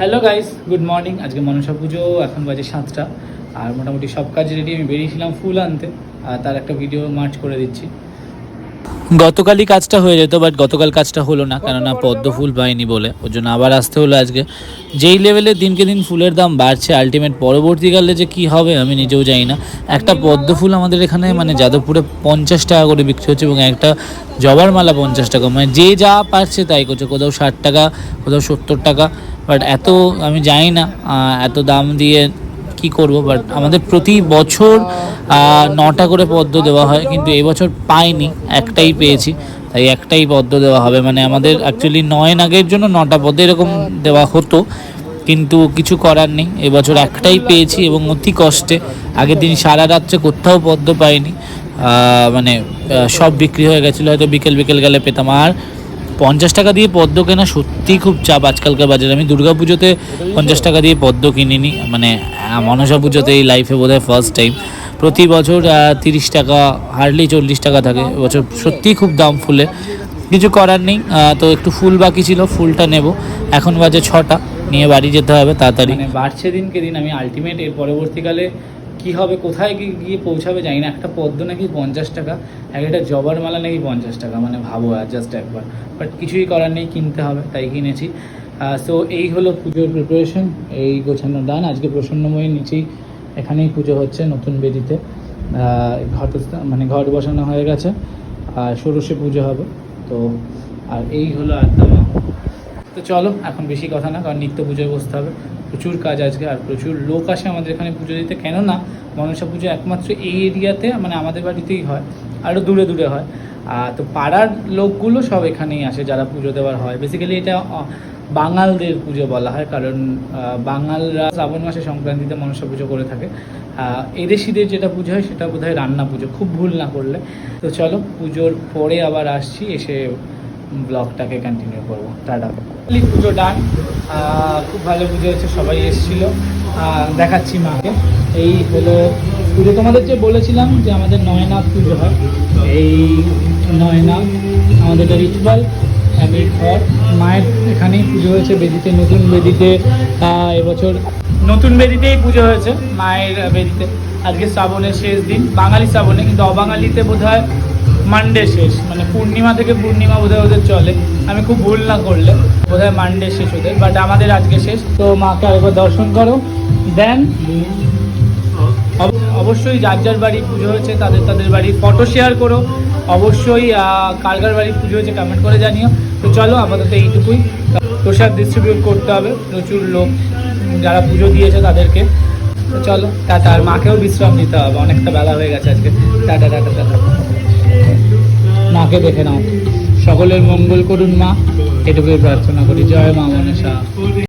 Hello guys good morning আজকে মনসা পুজো, এখন বাজে সাতটা। আর মোটামুটি সব কাজ রেডি আমি বেরিয়েছিলাম ফুল আনতে, আর তার একটা ভিডিও মার্চ করে দিচ্ছি। গতকালই কাজটা হয়ে যেত বাট গতকাল কাজটা হলো না, কেননা পদ্ম ফুল পাইনি বলে। ওর জন্য আবার আসতে হলো আজকে। যেই লেভেলে দিনকে দিন ফুলের দাম বাড়ছে আলটিমেট পরবর্তীকালে যে কি হবে আমি নিজেও জানি না। একটা পদ্ম ফুল আমাদের এখানে মানে যাদবপুরে পঞ্চাশ টাকা করে বিক্রি হচ্ছে এবং একটা জবার মালা পঞ্চাশ টাকা। মানে যে যা পারছে তাই করছে, কোথাও ষাট টাকা, কোথাও সত্তর টাকা বাট এত আমি জানি না এত দাম দিয়ে কি করব? বাট আমাদের প্রতি বছর নটা করে পদ্ম দেওয়া হয়, কিন্তু এবছর পাইনি, একটাই পেয়েছি, তাই একটাই পদ্ম দেওয়া হবে। মানে আমাদের অ্যাকচুয়ালি নয় নাগের জন্য নটা পদ্ম এরকম দেওয়া হতো, কিন্তু কিছু করার নেই। এবছর একটাই পেয়েছি এবং অতি কষ্টে। আগের দিন সারা রাত্রে কোথাও পদ্ম পাইনি। মানে সব বিক্রি হয়ে গেছিল, হয়তো বিকেল বিকেল গেলে পেতাম। আর পঞ্চাশ টাকা দিয়ে পদ্ম কেনা সত্যিই খুব চাপ। আজকালকার বাজারে আমি দুর্গা পুজোতে পঞ্চাশ টাকা দিয়ে পদ্ম কিনিনি। মানে মনসা পুজোতে এই লাইফে বোধহয় ফার্স্ট টাইম প্রতি বছর তিরিশ টাকা হার্ডলি চল্লিশ টাকা থাকে। এবছর সত্যিই খুব দাম ফুলে। কিছু করার নেই তো একটু ফুল বাকি ছিল, ফুলটা নেব। এখন বাজে ছটা, নিয়ে বাড়ি যেতে হবে তাড়াতাড়ি। মানে বাড়ছে দিনকে দিন, আমি আলটিমেট এর পরবর্তীকালে কি হবে, কোথায় গিয়ে পৌঁছাবে জানি না। একটা পদ্ম নাকি পঞ্চাশ টাকা এক একটা জবার মালা নাকি পঞ্চাশ টাকা মানে ভাবো আর জাস্ট একবার। বাট কিছুই করার নেই, কিনতে হবে, তাই কিনেছি। সো এই হলো পুজোর প্রিপারেশন এই গোছানো দান। আজকে প্রসন্নময়ীর নিচেই এখানেই পুজো হচ্ছে নতুন বেদিতে। ঘট মানে ঘট বসানো হয়ে গেছে। আর ষোড়শে পুজো হবে। তো, আর এই হলো আত্মা তো চলো, এখন বেশি কথা না, কারণ নিত্য পুজোয় বসতে হবে। প্রচুর কাজ আজকে, আর প্রচুর লোক আসে আমাদের এখানে পুজো দিতে। কেননা, মনসা পুজো একমাত্র এই এরিয়াতে মানে আমাদের বাড়িতেই হয় আরও দূরে দূরে হয়। আর তো পাড়ার লোকগুলো সব এখানেই আসে যারা পুজো দেওয়ার হয়। বেসিক্যালি এটা বাঙালদের পুজো বলা হয়, কারণ বাঙালরা শ্রাবণ মাসে সংক্রান্তিতে মনসা পুজো করে থাকে। এদেশিদের যেটা পুজো হয়, সেটা বোধ রান্না পুজো, খুব ভুল না করলে। তো চলো, পুজোর পরে আবার আসছি, এসে ব্লগটাকে কন্টিনিউ করব। টাটা। পুজো ডান খুব ভালো পুজো হচ্ছে সবাই এসেছিল। দেখাচ্ছি মাকে। এই হলো পুজো। তোমাদের যে বলেছিলাম যে আমাদের নয়নাথ পুজো হয়, এই নয়নাথ, আমাদের এটা রিচুয়াল আমি ঘর। মায়ের এখানেই পুজো হয়েছে, বেদিতে, নতুন বেদিতে এবছর নতুন বেদিতেই পুজো হয়েছে, মায়ের বেদিতে। আজকে শ্রাবণের শেষ দিন, বাঙালি শ্রাবণে, কিন্তু অবাঙালিতে বোধ হয় মানডে শেষ মানে পূর্ণিমা থেকে পূর্ণিমা বোধহয় ওদের চলে। আমি খুব ভুল না করলে, বোধহয় মানডে শেষ ওদের বাট আমাদের আজকে শেষ। তো মাকে আরেকবার দর্শন করো। দেন অবশ্যই যার যার বাড়ি পুজো হয়েছে, তাদের তাদের বাড়ি ফটো শেয়ার করো। অবশ্যই কার কার পুজো হয়েছে কমেন্ট করে জানিও। তো চলো, আপাতত এইটুকুই। প্রসাদ ডিস্ট্রিবিউট করতে হবে। প্রচুর লোক যারা পুজো দিয়েছে তাদেরকে। তো চলো, টাটা। আর মাকেও বিশ্রাম নিতে হবে। অনেকটা বেলা হয়ে গেছে আজকে। Tata tata tata. মাকে দেখে নাও। সকলের মঙ্গল করুন মা। এটুকুই প্রার্থনা করি। জয় মা মনসা।